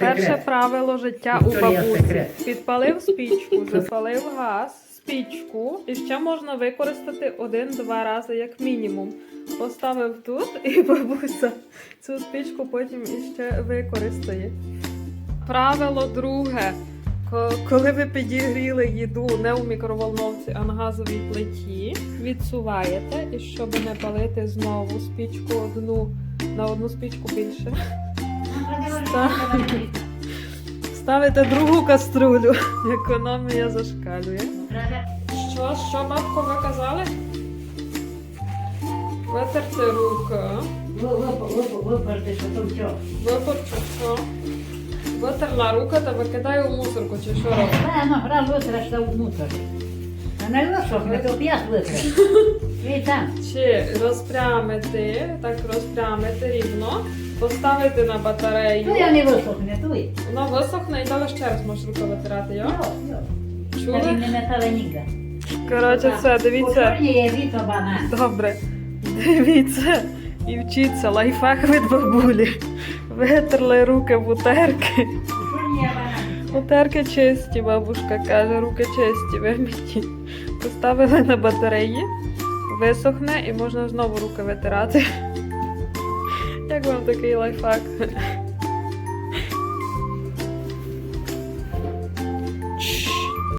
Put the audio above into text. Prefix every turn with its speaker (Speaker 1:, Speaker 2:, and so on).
Speaker 1: Перше правило життя у бабусі. Підпалив спічку, запалив газ, спічку, і ще можна використати один-два рази як мінімум. Поставив тут, і бабуся цю спічку потім іще використає. Правило друге. Коли ви підігріли їду не у мікроволновці, а на газовій плиті, відсуваєте, і щоб не палити знову спічку одну на одну спічку більше. Ставите другу каструлю. Економія зашкалює. Що, що бабко ви казали? Витерти руки.
Speaker 2: Випарти, що там що.
Speaker 1: Випорчу що? Витерла руки та викидаю у мусорку, чи що робиш?
Speaker 2: Рано, раз витраш та в мусор. А не висохне, то п'ять витраш. І там.
Speaker 1: Чи розпрямити, так розпрямити рівно, поставити на батарею.
Speaker 2: Ну я не висохне, туй.
Speaker 1: Воно висохне і далі ще раз можеш руки витирати, йо?
Speaker 2: Та він
Speaker 1: Чули?
Speaker 2: не метали ніде.
Speaker 1: Коротше, це, дивіться.
Speaker 2: Чорні є віто банан.
Speaker 1: Добре. Дивіться і вчіться лайфхак від бабулі. Витерли руки в утерки.
Speaker 2: Є
Speaker 1: чисті, бабушка каже, руки чисті, виміті. Поставили на батареї, висохне і можна знову руки витирати. Як вам такий лайфхак?